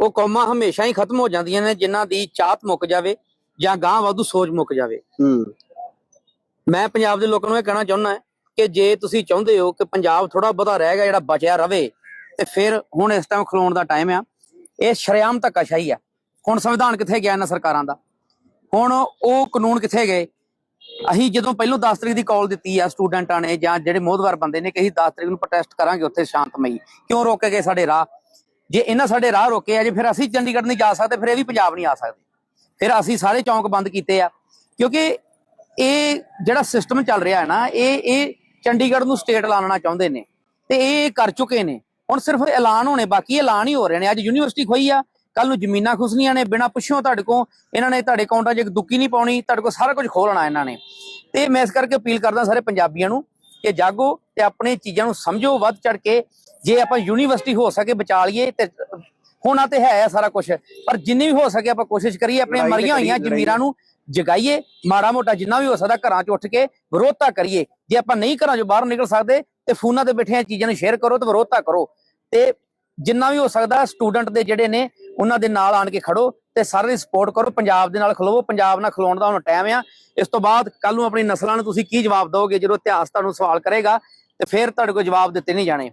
ਉਹ ਕੌਮਾਂ ਹਮੇਸ਼ਾ ਹੀ ਖਤਮ ਹੋ ਜਾਂਦੀਆਂ ਨੇ ਜਿਨ੍ਹਾਂ ਦੀ ਚਾਹਤ ਮੁੱਕ ਜਾਵੇ ਜਾਂ ਗਾਂ ਵਾਧੂ ਸੋਚ ਮੁੱਕ ਜਾਵੇ। ਮੈਂ ਪੰਜਾਬ ਦੇ ਲੋਕਾਂ ਨੂੰ ਇਹ ਕਹਿਣਾ ਚਾਹੁੰਦਾ ਕਿ ਜੇ ਤੁਸੀਂ ਚਾਹੁੰਦੇ ਹੋ ਕਿ ਪੰਜਾਬ ਥੋੜਾ ਬਹੁਤਾ ਰਹਿ ਗਿਆ ਜਿਹੜਾ ਬਚਿਆ ਰਵੇ ਤੇ ਫਿਰ ਹੁਣ ਇਸ ਟਾਈਮ ਖਲੋਣ ਦਾ ਟਾਈਮ ਆ। ਇਹ ਸ਼ਰੇਆਮ ਧੱਕਾਸ਼ਾਹੀ ਆ। ਹੁਣ ਸੰਵਿਧਾਨ ਕਿੱਥੇ ਗਿਆ ਇਹਨਾਂ ਸਰਕਾਰਾਂ ਦਾ? ਹੁਣ ਉਹ ਕਾਨੂੰਨ ਕਿੱਥੇ ਗਏ? ਅਸੀਂ ਜਦੋਂ ਪਹਿਲੋਂ 10 ਤਰੀਕ ਦੀ ਕਾਲ ਦਿੱਤੀ ਆ ਸਟੂਡੈਂਟਾਂ ਨੇ ਜਾਂ ਜਿਹੜੇ ਮੋਹਦਵਾਰ ਬੰਦੇ ਨੇ ਕਿ ਅਸੀਂ 10 ਤਰੀਕ ਨੂੰ ਪ੍ਰੋਟੈਸਟ ਕਰਾਂਗੇ ਉੱਥੇ ਸ਼ਾਂਤਮਈ। ਕਿਉਂ ਰੋਕੇ ਗਏ ਸਾਡੇ ਰਾਹ? ਜੇ ਇਹਨਾਂ ਸਾਡੇ ਰਾਹ ਰੋਕੇ ਆ, ਜੇ ਫਿਰ ਅਸੀਂ ਚੰਡੀਗੜ੍ਹ ਨਹੀਂ ਜਾ ਸਕਦੇ, ਫਿਰ ਇਹ ਵੀ ਪੰਜਾਬ ਨਹੀਂ ਆ ਸਕਦੇ। ਫਿਰ ਅਸੀਂ ਸਾਰੇ ਚੌਂਕ ਬੰਦ ਕੀਤੇ ਆ। ਕਿਉਂਕਿ ਇਹ ਜਿਹੜਾ ਸਿਸਟਮ ਚੱਲ ਰਿਹਾ ਹੈ ਨਾ, ਇਹ ਇਹ ਚੰਡੀਗੜ੍ਹ ਨੂੰ ਸਟੇਟ ਲਾਉਣਾ ਚਾਹੁੰਦੇ ਨੇ ਤੇ ਇਹ ਕਰ ਚੁੱਕੇ ਨੇ। ਹੁਣ ਸਿਰਫ ਐਲਾਨ ਹੋਣੇ, ਬਾਕੀ ਐਲਾਨ ਹੀ ਹੋ ਰਹੇ ਨੇ। ਅੱਜ ਯੂਨੀਵਰਸਿਟੀ ਖੋਈ ਆ ਕੱਲ ਨੂੰ ਜ਼ਮੀਨਾਂ ਖੁਸਨੀਆਂ ਨੇ, ਬਿਨਾਂ ਪੁੱਛਿਓ ਤੁਹਾਡੇ ਕੋਲ, ਇਹਨਾਂ ਨੇ ਤੁਹਾਡੇ ਅਕਾਊਂਟਾਂ 'ਚ ਦੁੱਕੀ ਨਹੀਂ ਪਾਉਣੀ, ਤੁਹਾਡੇ ਕੋਲ ਸਾਰਾ ਕੁਝ ਖੋਲਣਾ ਇਹਨਾਂ ਨੇ। ਤੇ ਮੈਂ ਇਸ ਕਰਕੇ ਅਪੀਲ ਕਰਦਾ ਸਾਰੇ ਪੰਜਾਬੀਆਂ ਨੂੰ ਕਿ ਜਾਗੋ ਤੇ ਆਪਣੇ ਚੀਜ਼ਾਂ ਨੂੰ ਸਮਝੋ, ਵੱਧ ਚੜ ਕੇ ਜੇ ਆਪਾਂ ਯੂਨੀਵਰਸਿਟੀ ਹੋ ਸਕੇ ਬਚਾ ਲਈਏ ਤੇ ਹੋਣਾ ਤੇ ਹੈ ਸਾਰਾ ਕੁਝ ਪਰ ਜਿੰਨੀ ਵੀ ਹੋ ਸਕੇ ਆਪਾਂ ਕੋਸ਼ਿਸ਼ ਕਰੀਏ ਤੇ ਮਰੀਆਂ ਹੋਈਆਂ ਜ਼ਮੀਰਾਂ ਨੂੰ ਜਗਾਈਏ ਮਾੜਾ ਮੋਟਾ ਜਿੰਨਾ ਵੀ ਹੋ ਸਕਦਾ ਘਰਾਂ 'ਚ ਉੱਠ ਕੇ ਵਿਰੋਧਤਾ ਕਰੀਏ। ਜੇ ਆਪਾਂ ਨਹੀਂ ਘਰਾਂ 'ਚੋਂ ਬਾਹਰ ਨਿਕਲ ਸਕਦੇ ਤੇ ਫੋਨਾਂ ਤੇ ਬੈਠੇ ਚੀਜ਼ਾਂ ਨੂੰ ਸ਼ੇਅਰ ਕਰੋ ਤੇ ਵਿਰੋਧਤਾ ਕਰੋ। ਤੇ ਜਿੰਨਾ ਵੀ ਹੋ ਸਕਦਾ ਸਟੂਡੈਂਟ ਦੇ ਜਿਹੜੇ ਨੇ ਉਹਨਾਂ ਦੇ ਨਾਲ ਆਣ ਕੇ ਖੜੋ ਤੇ ਸਾਰੇ ਦੀ ਸਪੋਰਟ ਕਰੋ ਪੰਜਾਬ ਦੇ ਨਾਲ ਖਲੋਵੋ। ਪੰਜਾਬ ਨਾਲ ਖਲੋਣ ਦਾ ਹੁਣ ਟਾਈਮ ਆ। ਇਸ ਤੋਂ ਬਾਅਦ ਕੱਲ ਨੂੰ ਆਪਣੀ ਨਸਲਾਂ ਨੂੰ ਤੁਸੀਂ ਕੀ ਜਵਾਬ ਦਿਓਗੇ ਜਦੋਂ ਇਤਿਹਾਸ ਤੁਹਾਨੂੰ ਸਵਾਲ ਕਰੇਗਾ ਤੇ ਫਿਰ ਤੁਹਾਡੇ ਕੋਲ ਜਵਾਬ ਦਿੱਤੇ ਨਹੀਂ ਜਾਣੇ।